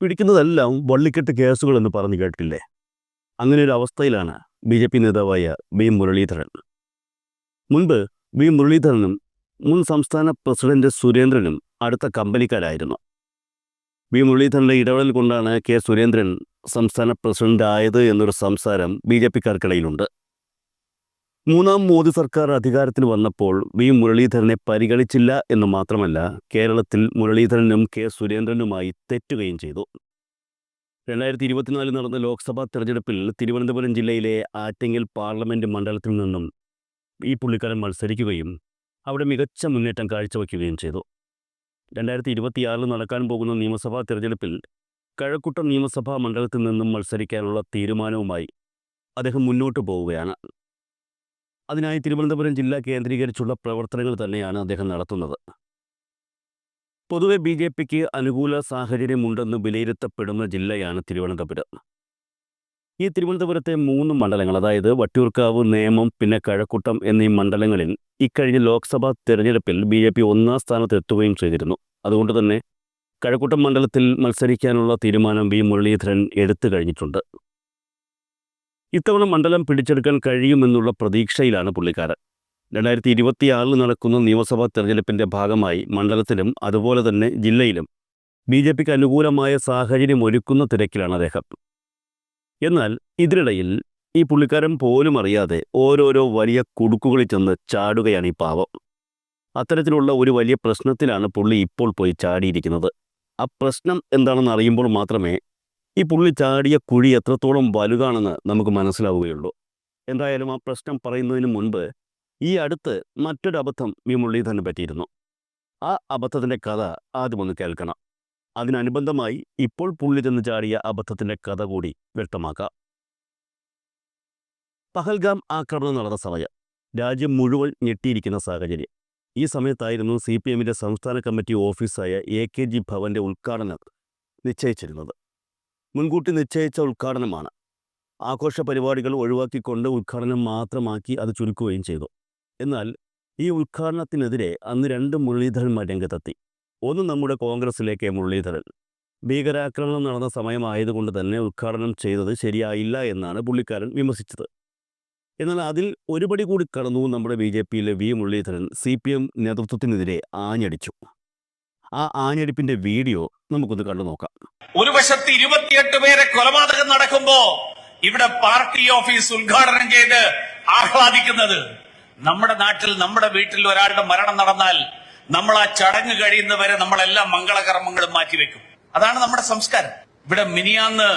പിടിക്കുന്നതെല്ലാം വള്ളിക്കെട്ട് കേസുകൾ എന്ന് പറഞ്ഞു കേട്ടില്ലേ? അങ്ങനെ ഒരു അവസ്ഥയിലാണ് ബി ജെ പി നേതാവായ വി മുരളീധരൻ. മുൻപ് വി മുരളീധരനും മുൻ സംസ്ഥാന പ്രസിഡന്റ് സുരേന്ദ്രനും അടുത്ത കമ്പനിക്കാരായിരുന്നു. വി മുരളീധരന്റെ ഇടപെടൽ കൊണ്ടാണ് കെ സുരേന്ദ്രൻ സംസ്ഥാന പ്രസിഡന്റ് ആയത് എന്നൊരു സംസാരം ബി ജെ പിക്കാർക്കിടയിലുണ്ട്. മൂന്നാം മോദി സർക്കാർ അധികാരത്തിൽ വന്നപ്പോൾ വി മുരളീധരനെ പരിഗണിച്ചില്ല എന്ന് മാത്രമല്ല കേരളത്തിൽ മുരളീധരനും കെ സുരേന്ദ്രനുമായി തെറ്റുകയും ചെയ്തു. രണ്ടായിരത്തി ഇരുപത്തിനാലിൽ നടന്ന ലോക്സഭാ തെരഞ്ഞെടുപ്പിൽ തിരുവനന്തപുരം ജില്ലയിലെ ആറ്റിങ്ങൽ പാർലമെന്റ് മണ്ഡലത്തിൽ നിന്നും ഈ പുള്ളിക്കാരൻ മത്സരിക്കുകയും അവിടെ മികച്ച മുന്നേറ്റം കാഴ്ചവെക്കുകയും ചെയ്തു. രണ്ടായിരത്തി ഇരുപത്തിയാറിൽ നടക്കാൻ പോകുന്ന നിയമസഭാ തെരഞ്ഞെടുപ്പിൽ കഴക്കൂട്ടം നിയമസഭാ മണ്ഡലത്തിൽ നിന്നും മത്സരിക്കാനുള്ള തീരുമാനവുമായി അദ്ദേഹം മുന്നോട്ട് പോവുകയാണ്. അതിനായി തിരുവനന്തപുരം ജില്ല കേന്ദ്രീകരിച്ചുള്ള പ്രവർത്തനങ്ങൾ തന്നെയാണ് അദ്ദേഹം നടത്തുന്നത്. പൊതുവെ ബി ജെ പിക്ക് അനുകൂല സാഹചര്യമുണ്ടെന്ന് വിലയിരുത്തപ്പെടുന്ന ജില്ലയാണ് തിരുവനന്തപുരം. ഈ തിരുവനന്തപുരത്തെ മൂന്ന് മണ്ഡലങ്ങൾ അതായത് വട്ടിയൂർക്കാവ് നേമം പിന്നെ കഴക്കൂട്ടം എന്നീ മണ്ഡലങ്ങളിൽ ഇക്കഴിഞ്ഞ ലോക്സഭാ തെരഞ്ഞെടുപ്പിൽ ബി ജെ പി ഒന്നാം സ്ഥാനത്തെത്തുകയും ചെയ്തിരുന്നു. അതുകൊണ്ട് തന്നെ കഴക്കൂട്ടം മണ്ഡലത്തിൽ മത്സരിക്കാനുള്ള തീരുമാനം വി മുരളീധരൻ എടുത്തു കഴിഞ്ഞിട്ടുണ്ട്. ഇത്തവണ മണ്ഡലം പിടിച്ചെടുക്കാൻ കഴിയുമെന്നുള്ള പ്രതീക്ഷയിലാണ് പുള്ളിക്കാരൻ. രണ്ടായിരത്തി ഇരുപത്തിയാറിൽ നടക്കുന്ന നിയമസഭാ തെരഞ്ഞെടുപ്പിന്റെ ഭാഗമായി മണ്ഡലത്തിലും അതുപോലെ തന്നെ ജില്ലയിലും ബി ജെ പിക്ക് അനുകൂലമായ സാഹചര്യം ഒരുക്കുന്ന തിരക്കിലാണ് അദ്ദേഹം. എന്നാൽ ഇതിനിടയിൽ ഈ പുള്ളിക്കാരൻ പോലും അറിയാതെ ഓരോരോ വലിയ കുടുക്കുകളിൽ ചെന്ന് ചാടുകയാണ് ഈ പാവം. അത്തരത്തിലുള്ള ഒരു വലിയ പ്രശ്നത്തിലാണ് പുള്ളി ഇപ്പോൾ പോയി ചാടിയിരിക്കുന്നത്. ആ പ്രശ്നം എന്താണെന്ന് അറിയുമ്പോൾ മാത്രമേ ഈ പുള്ളി ചാടിയ കുഴി എത്രത്തോളം വലുതാണെന്ന് നമുക്ക് മനസ്സിലാവുകയുള്ളൂ. എന്തായാലും ആ പ്രശ്നം പറയുന്നതിന് മുൻപ് ഈ അടുത്ത് മറ്റൊരു അബദ്ധം വി മുരളീധരന് പറ്റിയിരുന്നു. ആ അബദ്ധത്തിന്റെ കഥ ആദ്യം ഒന്ന് കേൾക്കണം. അതിനനുബന്ധമായി ഇപ്പോൾ പുള്ളി ചെന്ന് ചാടിയ അബദ്ധത്തിന്റെ കഥ കൂടി വ്യക്തമാക്കാം. പഹൽഗാം ആക്രമണം നടന്ന സമയം രാജ്യം മുഴുവൻ ഞെട്ടിയിരിക്കുന്ന സാഹചര്യം. ഈ സമയത്തായിരുന്നു സി പി എമ്മിന്റെ സംസ്ഥാന കമ്മിറ്റി ഓഫീസായ എ കെ ജി ഭവന്റെ ഉദ്ഘാടനം നിശ്ചയിച്ചിരുന്നത്. മുൻകൂട്ടി നിശ്ചയിച്ച ഉദ്ഘാടനമാണ്. ആഘോഷ പരിപാടികൾ ഒഴിവാക്കിക്കൊണ്ട് ഉദ്ഘാടനം മാത്രമാക്കി അത് ചുരുക്കുകയും ചെയ്തു. എന്നാൽ ഈ ഉദ്ഘാടനത്തിനെതിരെ അന്ന് രണ്ട് മുരളീധരന്മാർ രംഗത്തെത്തി. ഒന്ന് നമ്മുടെ കോൺഗ്രസിലെ കെ മുരളീധരൻ. ഭീകരാക്രമണം നടന്ന സമയമായതുകൊണ്ട് തന്നെ ഉദ്ഘാടനം ചെയ്തത് ശരിയായില്ല എന്നാണ് പുള്ളിക്കാരൻ വിമർശിച്ചത്. എന്നാൽ അതിൽ ഒരുപടി കൂടി കടന്നു നമ്മുടെ ബി ജെ പിയിലെ V Muraleedharan C P M നേതൃത്വത്തിനെതിരെ ആഞ്ഞടിച്ചു. ആ ആഞ്ഞടിപ്പിന്റെ വീഡിയോ നമുക്കൊന്ന് കണ്ടു നോക്കാം. ഒരു വശത്ത് ഇരുപത്തിയെട്ട് പേരെ കൊലപാതകം നടക്കുമ്പോ ഇവിടെ പാർട്ടി ഓഫീസ് ഉദ്ഘാടനം ചെയ്ത് ആഹ്ലാദിക്കുന്നത്. നമ്മുടെ നാട്ടിൽ നമ്മുടെ വീട്ടിൽ ഒരാളുടെ മരണം നടന്നാൽ നമ്മൾ ആ ചടങ്ങ് കഴിയുന്നവരെ നമ്മളെല്ലാ മംഗളകർമ്മങ്ങളും മാറ്റിവെക്കും. അതാണ് നമ്മുടെ സംസ്കാരം. ഇവിടെ മിനിയാന്ന്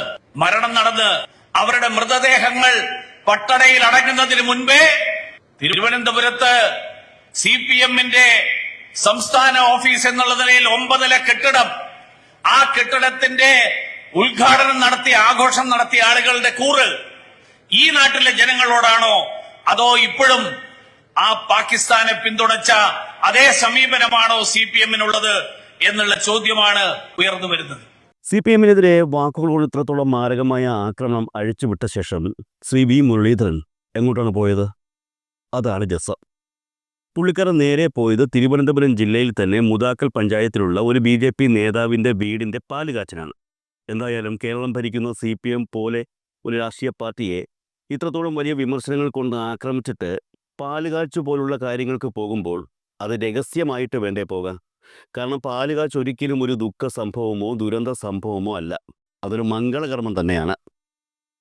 മരണം നടന്ന് അവരുടെ മൃതദേഹങ്ങൾ പട്ടണയിൽ അടങ്ങുന്നതിന് മുൻപേ തിരുവനന്തപുരത്ത് സി പി എമ്മിന്റെ സംസ്ഥാന ഓഫീസ് എന്നുള്ള നിലയിൽ ഒമ്പതില കെട്ടിടം. ആ കെട്ടിടത്തിന്റെ ഉദ്ഘാടനം നടത്തി ആഘോഷം നടത്തിയ ആളുകളുടെ കൂറ് ഈ നാട്ടിലെ ജനങ്ങളോടാണോ? അതോ ഇപ്പോഴും ആ പാകിസ്ഥാനെ പിന്തുണച്ച അതേ സമീപനമാണോ സി പി എമ്മിനുള്ളത് എന്നുള്ള ചോദ്യമാണ് ഉയർന്നു വരുന്നത്. സി പി എമ്മിനെതിരെ വാക്കുകളോട് ഇത്രത്തോളം മാരകമായ ആക്രമണം അഴിച്ചുവിട്ട ശേഷം ശ്രീ വി മുരളീധരൻ എങ്ങോട്ടാണ് പോയത്? അതാണ് ജസം. പുള്ളിക്കാരൻ നേരെ പോയത് തിരുവനന്തപുരം ജില്ലയിൽ തന്നെ മുതാക്കൽ പഞ്ചായത്തിലുള്ള ഒരു ബി ജെ പി നേതാവിന്റെ വീടിന്റെ പാലുകാച്ചനാണ്. എന്തായാലും കേരളം ഭരിക്കുന്ന സി പി എം പോലെ ഒരു രാഷ്ട്രീയ പാർട്ടിയെ ഇത്രത്തോളം വലിയ വിമർശനങ്ങൾ കൊണ്ട് ആക്രമിച്ചിട്ട് പാലുകാച്ചു പോലുള്ള കാര്യങ്ങൾക്ക് പോകുമ്പോൾ അത് രഹസ്യമായിട്ട് വേണ്ടേ പോകാൻ കാരണം പാലുകാച്ച് ഒരിക്കലും ഒരു ദുഃഖ സംഭവമോ ദുരന്ത സംഭവമോ അല്ല. അതൊരു മംഗളകർമ്മം തന്നെയാണ്.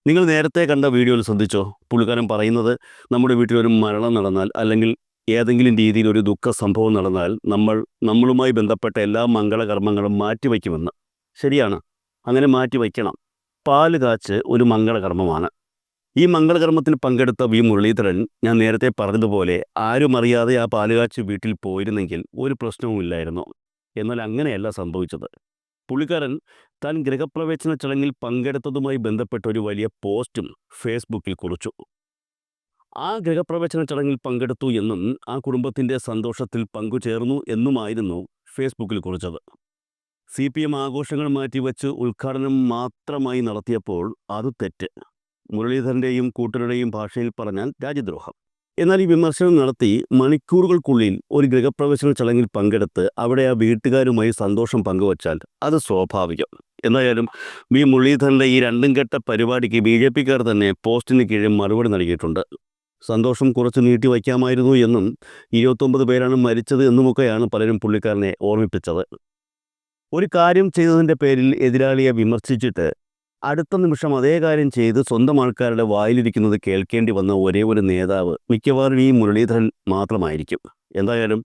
നിങ്ങൾ നേരത്തെ കണ്ട വീഡിയോയിൽ ശ്രദ്ധിച്ചോ? പുള്ളിക്കാരൻ പറയുന്നത് നമ്മുടെ വീട്ടിൽ ഒരു മരണം നടന്നാൽ അല്ലെങ്കിൽ ഏതെങ്കിലും രീതിയിൽ ഒരു ദുഃഖ സംഭവം നടന്നാൽ നമ്മൾ നമ്മളുമായി ബന്ധപ്പെട്ട എല്ലാ മംഗളകർമ്മങ്ങളും മാറ്റിവെക്കുമെന്ന്. ശരിയാണ്. അങ്ങനെ മാറ്റിവെക്കണം. പാൽ കാച്ച് ഒരു മംഗളകർമ്മമാണ്. ഈ മംഗളകർമ്മത്തിൽ പങ്കെടുത്ത വി. മുരളീധരൻ ഞാൻ നേരത്തെ പറഞ്ഞതുപോലെ ആരും അറിയാതെ ആ പാലുകാച്ച് വീട്ടിൽ പോയിരുന്നെങ്കിൽ ഒരു പ്രശ്നവുമില്ലായിരുന്നു എന്നാൽ അങ്ങനെയല്ല സംഭവിച്ചത്. പുള്ളിക്കാരൻ താൻ ഗൃഹപ്രവേശന ചടങ്ങിൽ പങ്കെടുത്തതുമായി ബന്ധപ്പെട്ട ഒരു വലിയ പോസ്റ്റും ഫേസ്ബുക്കിൽ കുറിച്ചു. ആ ഗൃഹപ്രവേശന ചടങ്ങിൽ പങ്കെടുത്തു എന്നും ആ കുടുംബത്തിന്റെ സന്തോഷത്തിൽ പങ്കുചേർന്നു എന്നുമായിരുന്നു ഫേസ്ബുക്കിൽ കുറിച്ചത്. സി പി എം ആഘോഷങ്ങൾ മാറ്റിവെച്ച് ഉദ്ഘാടനം മാത്രമായി നടത്തിയപ്പോൾ അത് തെറ്റ്. മുരളീധരന്റെയും കൂട്ടരുടെയും ഭാഷയിൽ പറഞ്ഞാൽ രാജ്യദ്രോഹം. എന്നാൽ ഈ വിമർശനം നടത്തി മണിക്കൂറുകൾക്കുള്ളിൽ ഒരു ഗൃഹപ്രവേശന ചടങ്ങിൽ പങ്കെടുത്ത് അവിടെ ആ വീട്ടുകാരുമായി സന്തോഷം പങ്കുവച്ചാൽ അത് സ്വാഭാവികം. എന്തായാലും വി മുരളീധരന്റെ ഈ രണ്ടും കെട്ട പരിപാടിക്ക് ബി ജെ പിക്കാർ തന്നെ പോസ്റ്റിന് കീഴിൽ മറുപടി നൽകിയിട്ടുണ്ട്. സന്തോഷം കുറച്ച് നീട്ടി വയ്ക്കാമായിരുന്നു എന്നും ഇരുപത്തൊമ്പത് പേരാണ് മരിച്ചത് എന്നുമൊക്കെയാണ് പലരും പുള്ളിക്കാരനെ ഓർമ്മിപ്പിച്ചത്. ഒരു കാര്യം ചെയ്തതിന്റെ പേരിൽ എതിരാളിയെ വിമർശിച്ചിട്ട് അടുത്ത നിമിഷം അതേ കാര്യം ചെയ്ത് സ്വന്തം ആൾക്കാരുടെ വായിലിരിക്കുന്നത് കേൾക്കേണ്ടി വന്ന ഒരേ ഒരു നേതാവ് മിക്കവാറും ഈ മുരളീധരൻ മാത്രമായിരിക്കും. എന്തായാലും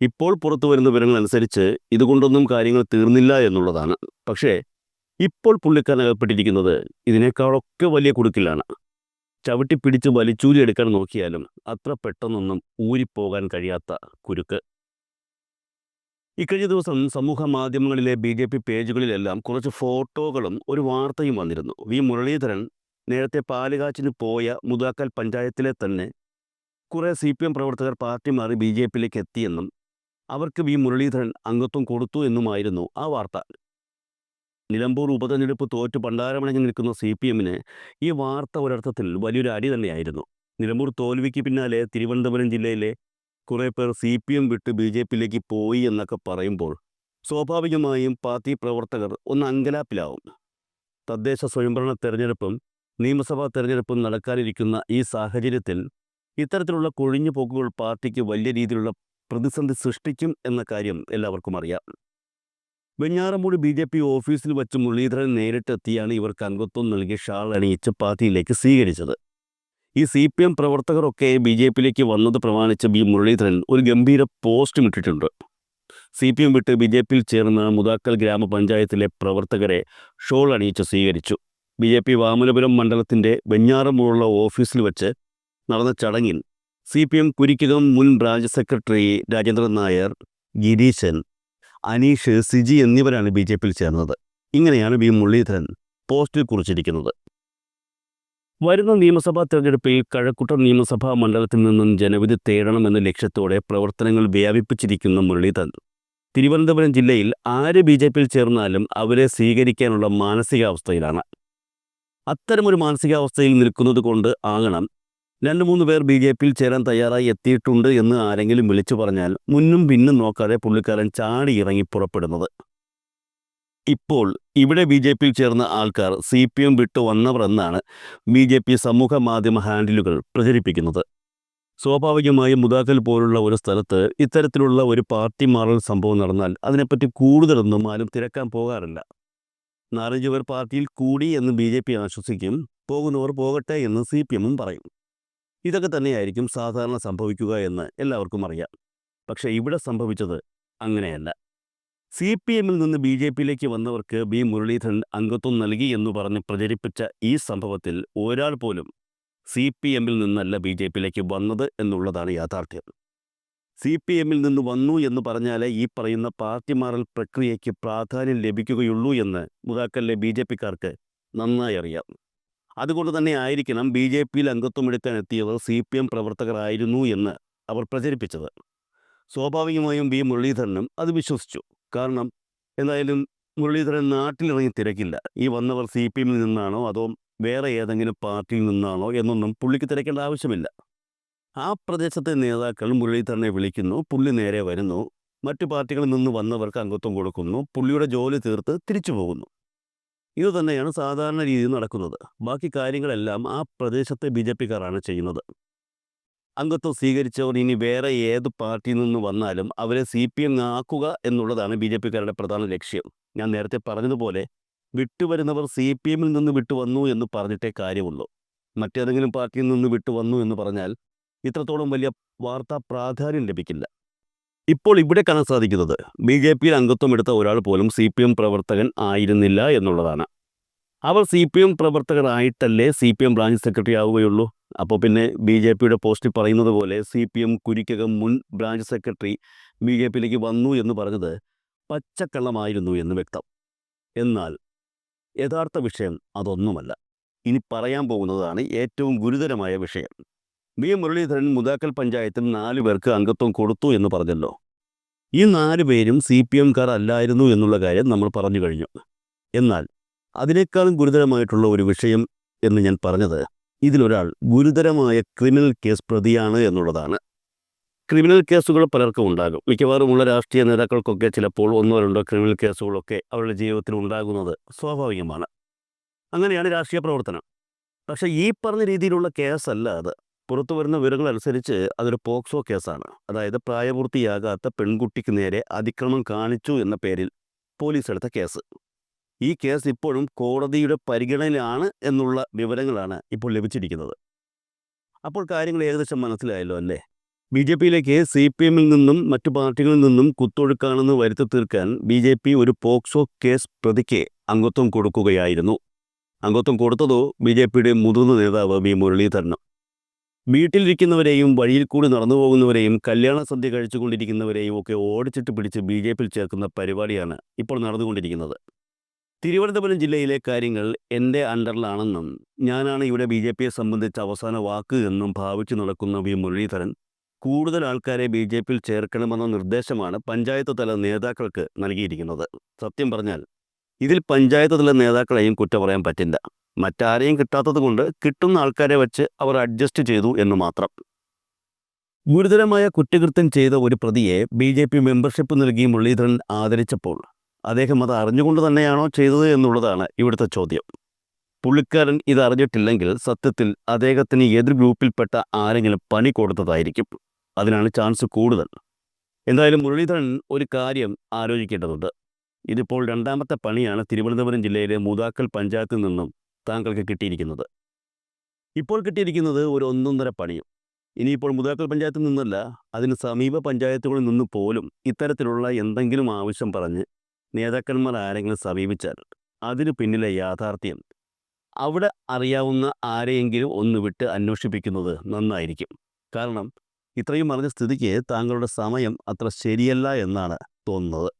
ഇപ്പോൾ പുറത്തു വരുന്ന വിവരങ്ങൾ അനുസരിച്ച് ഇതുകൊണ്ടൊന്നും കാര്യങ്ങൾ തീർന്നില്ല എന്നുള്ളതാണ്. പക്ഷേ ഇപ്പോൾ പുള്ളിക്കാരൻ അകപ്പെട്ടിരിക്കുന്നത് ഇതിനേക്കാളൊക്കെ വലിയ കുടുക്കിലാണ്. ചവിട്ടി പിടിച്ച് വലിച്ചൂരി എടുക്കാൻ നോക്കിയാലും അത്ര പെട്ടെന്നൊന്നും ഊരിപ്പോകാൻ കഴിയാത്ത കുരുക്ക്. ഇക്കഴിഞ്ഞ ദിവസം സമൂഹ മാധ്യമങ്ങളിലെ ബി ജെ പി പേജുകളിലെല്ലാം കുറച്ച് ഫോട്ടോകളും ഒരു വാർത്തയും വന്നിരുന്നു. വി മുരളീധരൻ നേരത്തെ പാലുകാച്ചിന് പോയ മുതാക്കൽ പഞ്ചായത്തിലെ തന്നെ കുറേ സി പി എം പ്രവർത്തകർ പാർട്ടി മാറി ബി ജെ പിയിലേക്ക് എത്തിയെന്നും അവർക്ക് വി മുരളീധരൻ അംഗത്വം കൊടുത്തു എന്നുമായിരുന്നു ആ വാർത്ത. നിലമ്പൂർ ഉപതെരഞ്ഞെടുപ്പ് തോറ്റ് പണ്ടാരമണങ്ങി നിൽക്കുന്ന സി പി എമ്മിന് ഈ വാർത്ത ഒരർത്ഥത്തിൽ വലിയൊരു അടി തന്നെയായിരുന്നു. നിലമ്പൂർ തോൽവിക്ക് പിന്നാലെ തിരുവനന്തപുരം ജില്ലയിലെ കുറേ പേർ സി പി എം വിട്ട് ബി ജെ പിയിലേക്ക് പോയി എന്നൊക്കെ പറയുമ്പോൾ സ്വാഭാവികമായും പാർട്ടി പ്രവർത്തകർ ഒന്ന് അങ്കലാപ്പിലാവും. തദ്ദേശ സ്വയംഭരണ തെരഞ്ഞെടുപ്പും നിയമസഭാ തെരഞ്ഞെടുപ്പും നടക്കാനിരിക്കുന്ന ഈ സാഹചര്യത്തിൽ ഇത്തരത്തിലുള്ള കൊഴിഞ്ഞു പോക്കുകൾ പാർട്ടിക്ക് വലിയ രീതിയിലുള്ള പ്രതിസന്ധി സൃഷ്ടിക്കും എന്ന കാര്യം എല്ലാവർക്കും അറിയാം. വെഞ്ഞാറമൂട് ബി ജെ പി ഓഫീസിൽ വച്ച് മുരളീധരൻ നേരിട്ടെത്തിയാണ് ഇവർക്ക് അംഗത്വം നൽകി ഷാൾ അണിയിച്ച് പാർട്ടിയിലേക്ക് സ്വീകരിച്ചത്. ഈ സി പി എം പ്രവർത്തകരൊക്കെ ബി ജെ പിയിലേക്ക് വന്നത് പ്രമാണിച്ച് ബി മുരളീധരൻ ഒരു ഗംഭീര പോസ്റ്റും ഇട്ടിട്ടുണ്ട്. സി പി എം വിട്ട് ബി ജെ പിയിൽ ചേർന്ന മുതാക്കൽ ഗ്രാമപഞ്ചായത്തിലെ പ്രവർത്തകരെ ഷോൾ അണിയിച്ച് സ്വീകരിച്ചു. ബി ജെ പി വാമനപുരം മണ്ഡലത്തിന്റെ വെഞ്ഞാറമൂടുള്ള ഓഫീസിൽ വെച്ച് നടന്ന ചടങ്ങിൽ സി പി എം കുരിക്കകം മുൻ ബ്രാഞ്ച് സെക്രട്ടറി രാജേന്ദ്രൻ നായർ ഗിരീശൻ അനീഷ് സിജി എന്നിവരാണ് ബി ജെ പിയിൽ ചേർന്നത്. ഇങ്ങനെയാണ് വി മുരളീധരൻ പോസ്റ്റിൽ കുറിച്ചിരിക്കുന്നത്. വരുന്ന നിയമസഭാ തെരഞ്ഞെടുപ്പിൽ കഴക്കൂട്ടം നിയമസഭാ മണ്ഡലത്തിൽ നിന്നും ജനവിധി തേടണമെന്ന ലക്ഷ്യത്തോടെ പ്രവർത്തനങ്ങൾ വ്യാപിപ്പിച്ചിരിക്കുന്ന മുരളീധരൻ. തിരുവനന്തപുരം ജില്ലയിൽ ആര് ബി ജെ പിയിൽ ചേർന്നാലും അവരെ സ്വീകരിക്കാനുള്ള മാനസികാവസ്ഥയിലാണ്. അത്തരമൊരു മാനസികാവസ്ഥയിൽ നിൽക്കുന്നത് കൊണ്ട് ആകണം രണ്ട് മൂന്ന് പേർ ബി ജെ പിയിൽ ചേരാൻ തയ്യാറായി എത്തിയിട്ടുണ്ട് എന്ന് ആരെങ്കിലും വിളിച്ചു പറഞ്ഞാൽ മുന്നും പിന്നും നോക്കാതെ പുള്ളിക്കാരൻ ചാടി ഇറങ്ങി പുറപ്പെടുന്നത്. ഇപ്പോൾ ഇവിടെ ബി ജെ പിയിൽ ചേർന്ന ആൾക്കാർ സി പി എം വിട്ടു വന്നവർ എന്നാണ് ബി ജെ പി സമൂഹ മാധ്യമ ഹാൻഡിലുകൾ പ്രചരിപ്പിക്കുന്നത്. സ്വാഭാവികമായും മുതാക്കൽ പോലുള്ള ഒരു സ്ഥലത്ത് ഇത്തരത്തിലുള്ള ഒരു പാർട്ടി മാറൽ സംഭവം നടന്നാൽ അതിനെപ്പറ്റി കൂടുതലൊന്നും ആരും തിരക്കാൻ പോകാറില്ല. നാലഞ്ച് പേർ പാർട്ടിയിൽ കൂടി എന്ന് ബി ജെ പി ആശ്വസിക്കും പോകുന്നവർ പോകട്ടെ എന്ന് സി പി എമ്മും പറയും. ഇതൊക്കെ തന്നെയായിരിക്കും സാധാരണ സംഭവിക്കുക എന്ന് എല്ലാവർക്കും അറിയാം. പക്ഷേ ഇവിടെ സംഭവിച്ചത് അങ്ങനെയല്ല. സി പി എമ്മിൽ നിന്ന് ബി ജെ പിയിലേക്ക് വന്നവർക്ക് ബി മുരളീധരൻ അംഗത്വം നൽകി എന്ന് പറഞ്ഞ് പ്രചരിപ്പിച്ച ഈ സംഭവത്തിൽ ഒരാൾ പോലും സി പി എമ്മിൽ നിന്നല്ല ബി ജെ പിയിലേക്ക് വന്നത് എന്നുള്ളതാണ് യാഥാർത്ഥ്യം. സി പി എമ്മിൽ നിന്ന് വന്നു എന്ന് പറഞ്ഞാലേ ഈ പറയുന്ന പാർട്ടി മാറൽ പ്രക്രിയയ്ക്ക് പ്രാധാന്യം ലഭിക്കുകയുള്ളൂ എന്ന് മുതാക്കലിലെ ബി ജെ പിക്കാർക്ക് നന്നായി അറിയാം. അതുകൊണ്ട് തന്നെ ആയിരിക്കണം ബി ജെ പിയിൽ അംഗത്വം എടുക്കാൻ എത്തിയവർ സി പി എം പ്രവർത്തകരായിരുന്നു എന്ന് അവർ പ്രചരിപ്പിച്ചത്. സ്വാഭാവികമായും വി മുരളീധരനും അത് വിശ്വസിച്ചു. കാരണം എന്തായാലും മുരളീധരൻ നാട്ടിലിറങ്ങി തിരക്കില്ല. ഈ വന്നവർ സി പി എമ്മിൽ നിന്നാണോ അതോ വേറെ ഏതെങ്കിലും പാർട്ടിയിൽ നിന്നാണോ എന്നൊന്നും പുള്ളിക്ക് തിരക്കേണ്ട ആവശ്യമില്ല. ആ പ്രദേശത്തെ നേതാക്കൾ മുരളീധരനെ വിളിക്കുന്നു പുള്ളി നേരെ വരുന്നു മറ്റു പാർട്ടികളിൽ നിന്ന് വന്നവർക്ക് അംഗത്വം കൊടുക്കുന്നു പുള്ളിയുടെ ജോലി തീർത്ത് തിരിച്ചു പോകുന്നു. ഇത് തന്നെയാണ് സാധാരണ രീതിയിൽ നടക്കുന്നത്. ബാക്കി കാര്യങ്ങളെല്ലാം ആ പ്രദേശത്തെ ബി ജെ പിക്കാരാണ് ചെയ്യുന്നത്. അംഗത്വം സ്വീകരിച്ചവർ ഇനി വേറെ ഏത് പാർട്ടിയിൽ നിന്ന് വന്നാലും അവരെ സി പി എം ആക്കുക എന്നുള്ളതാണ് ബി ജെ പിക്കാരുടെ പ്രധാന ലക്ഷ്യം. ഞാൻ നേരത്തെ പറഞ്ഞതുപോലെ വിട്ടുവരുന്നവർ സി പി എമ്മിൽ നിന്ന് വിട്ടുവന്നു എന്ന് പറഞ്ഞിട്ടേ കാര്യമുള്ളൂ. മറ്റേതെങ്കിലും പാർട്ടിയിൽ നിന്ന് വിട്ടുവന്നു എന്ന് പറഞ്ഞാൽ ഇത്രത്തോളം വലിയ വാർത്താ പ്രാധാന്യം ലഭിക്കില്ല. ഇപ്പോൾ ഇവിടെ കാണാൻ സാധിക്കുന്നത് ബി ജെ പിയിൽ അംഗത്വം എടുത്ത ഒരാൾ പോലും സി പി എം പ്രവർത്തകൻ ആയിരുന്നില്ല എന്നുള്ളതാണ്. അവർ C P M പ്രവർത്തകരായിട്ടല്ലേ C P M branch secretary ആവുകയുള്ളൂ. അപ്പോൾ പിന്നെ ബി ജെ പിയുടെ പോസ്റ്റിൽ പറയുന്നത് പോലെ സി പി എം കുരിക്കകം മുൻ ബ്രാഞ്ച് സെക്രട്ടറി ബി ജെ പിയിലേക്ക് വന്നു എന്ന് പറഞ്ഞത് പച്ചക്കള്ളമായിരുന്നു എന്ന് വ്യക്തം. എന്നാൽ യഥാർത്ഥ വിഷയം അതൊന്നുമല്ല. ഇനി പറയാൻ പോകുന്നതാണ് ഏറ്റവും ഗുരുതരമായ വിഷയം. വി. മുരളീധരൻ മുതാക്കൽ പഞ്ചായത്തിൽ നാല് പേർക്ക് അംഗത്വം കൊടുത്തു എന്ന് പറഞ്ഞല്ലോ. ഈ നാല് പേരും സി പി എംകാർ അല്ലായിരുന്നു എന്നുള്ള കാര്യം നമ്മൾ പറഞ്ഞു കഴിഞ്ഞു. എന്നാൽ അതിനേക്കാളും ഗുരുതരമായിട്ടുള്ള ഒരു വിഷയം എന്ന് ഞാൻ പറഞ്ഞത് ഇതിലൊരാൾ ഗുരുതരമായ ക്രിമിനൽ കേസ് പ്രതിയാണ് എന്നുള്ളതാണ്. ക്രിമിനൽ കേസുകൾ പലർക്കും ഉണ്ടാകും. മിക്കവാറുമുള്ള രാഷ്ട്രീയ നേതാക്കൾക്കൊക്കെ ചിലപ്പോൾ ഒന്നോ രണ്ടോ ക്രിമിനൽ കേസുകളൊക്കെ അവരുടെ ജീവിതത്തിൽ ഉണ്ടാകുന്നത് സ്വാഭാവികമാണ്. അങ്ങനെയാണ് രാഷ്ട്രീയ പ്രവർത്തനം. പക്ഷേ ഈ പറഞ്ഞ രീതിയിലുള്ള കേസല്ല അത്. പുറത്തു വരുന്ന വിവരങ്ങൾ അനുസരിച്ച് അതൊരു പോക്സോ കേസാണ്. അതായത് പ്രായപൂർത്തിയാകാത്ത പെൺകുട്ടിക്ക് നേരെ അതിക്രമം കാണിച്ചു എന്ന പേരിൽ പോലീസ് എടുത്ത കേസ്. ഈ കേസ് ഇപ്പോഴും കോടതിയുടെ പരിഗണനയിലാണ് എന്നുള്ള വിവരങ്ങളാണ് ഇപ്പോൾ ലഭിച്ചിരിക്കുന്നത്. അപ്പോൾ കാര്യങ്ങൾ ഏകദേശം മനസ്സിലായല്ലോ അല്ലേ? ബി ജെ പിയിലേക്ക് സി പി എമ്മിൽ നിന്നും മറ്റു പാർട്ടികളിൽ നിന്നും കുത്തൊഴുക്കാണെന്ന് വരുത്തി തീർക്കാൻ ബി ജെ പി ഒരു പോക്സോ കേസ് പ്രതിക്ക് അംഗത്വം കൊടുക്കുകയായിരുന്നു. അംഗത്വം കൊടുത്തതോ ബി ജെ പിയുടെ മുതിർന്ന നേതാവ് വി മുരളീധരനും. വീട്ടിലിരിക്കുന്നവരെയും വഴിയിൽ കൂടി നടന്നു പോകുന്നവരെയും കല്യാണ സദ്യ കഴിച്ചുകൊണ്ടിരിക്കുന്നവരെയും ഒക്കെ ഓടിച്ചിട്ട് പിടിച്ച് ബി ജെ പിയിൽ ചേർക്കുന്ന പരിപാടിയാണ് ഇപ്പോൾ നടന്നുകൊണ്ടിരിക്കുന്നത്. തിരുവനന്തപുരം ജില്ലയിലെ കാര്യങ്ങൾ എന്റെ അണ്ടറിലാണെന്നും ഞാനാണ് ഇവിടെ ബി ജെ പിയെ സംബന്ധിച്ച അവസാന വാക്ക് എന്നും ഭാവിച്ചു നടക്കുന്ന വി മുരളീധരൻ കൂടുതൽ ആൾക്കാരെ ബി ജെ പിയിൽ ചേർക്കണമെന്ന നിർദ്ദേശമാണ് പഞ്ചായത്ത് തല നേതാക്കൾക്ക് നൽകിയിരിക്കുന്നത്. സത്യം പറഞ്ഞാൽ ഇതിൽ പഞ്ചായത്ത് തല നേതാക്കളെയും കുറ്റം പറയാൻ പറ്റില്ല. മറ്റാരെയും കിട്ടാത്തത് കൊണ്ട് കിട്ടുന്ന ആൾക്കാരെ വെച്ച് അവർ അഡ്ജസ്റ്റ് ചെയ്തു എന്ന് മാത്രം. ഗുരുതരമായ കുറ്റകൃത്യം ചെയ്ത ഒരു പ്രതിയെ ബി ജെ പി മെമ്പർഷിപ്പ് നൽകി മുരളീധരൻ ആദരിച്ചപ്പോൾ അദ്ദേഹം അത് അറിഞ്ഞുകൊണ്ട് തന്നെയാണോ ചെയ്തത് എന്നുള്ളതാണ് ഇവിടുത്തെ ചോദ്യം. പുള്ളിക്കാരൻ ഇത് സത്യത്തിൽ അദ്ദേഹത്തിന് എതിർ ഗ്രൂപ്പിൽപ്പെട്ട ആരെങ്കിലും പണി കൊടുത്തതായിരിക്കും. അതിനാണ് ചാൻസ് കൂടുതൽ. എന്തായാലും മുരളീധരൻ ഒരു കാര്യം ആലോചിക്കേണ്ടതുണ്ട്. ഇതിപ്പോൾ രണ്ടാമത്തെ പണിയാണ് തിരുവനന്തപുരം ജില്ലയിലെ മൂതാക്കൽ പഞ്ചായത്തിൽ നിന്നും താങ്കൾക്ക് കിട്ടിയിരിക്കുന്നത്. ഇപ്പോൾ കിട്ടിയിരിക്കുന്നത് ഒരു ഒന്നൊന്നര പണിയും. ഇനിയിപ്പോൾ മുതാക്കൽ പഞ്ചായത്തിൽ നിന്നല്ല അതിന് സമീപ പഞ്ചായത്തുകളിൽ നിന്ന് പോലും ഇത്തരത്തിലുള്ള എന്തെങ്കിലും ആവശ്യം പറഞ്ഞ് നേതാക്കന്മാർ ആരെങ്കിലും സമീപിച്ചാൽ അതിനു പിന്നിലെ യാഥാർത്ഥ്യം അവിടെ അറിയാവുന്ന ആരെയെങ്കിലും ഒന്ന് വിട്ട് അന്വേഷിപ്പിക്കുന്നത് നന്നായിരിക്കും. കാരണം ഇത്രയും പറഞ്ഞ സ്ഥിതിക്ക് താങ്കളുടെ സമയം അത്ര ശരിയല്ല എന്നാണ് തോന്നുന്നത്.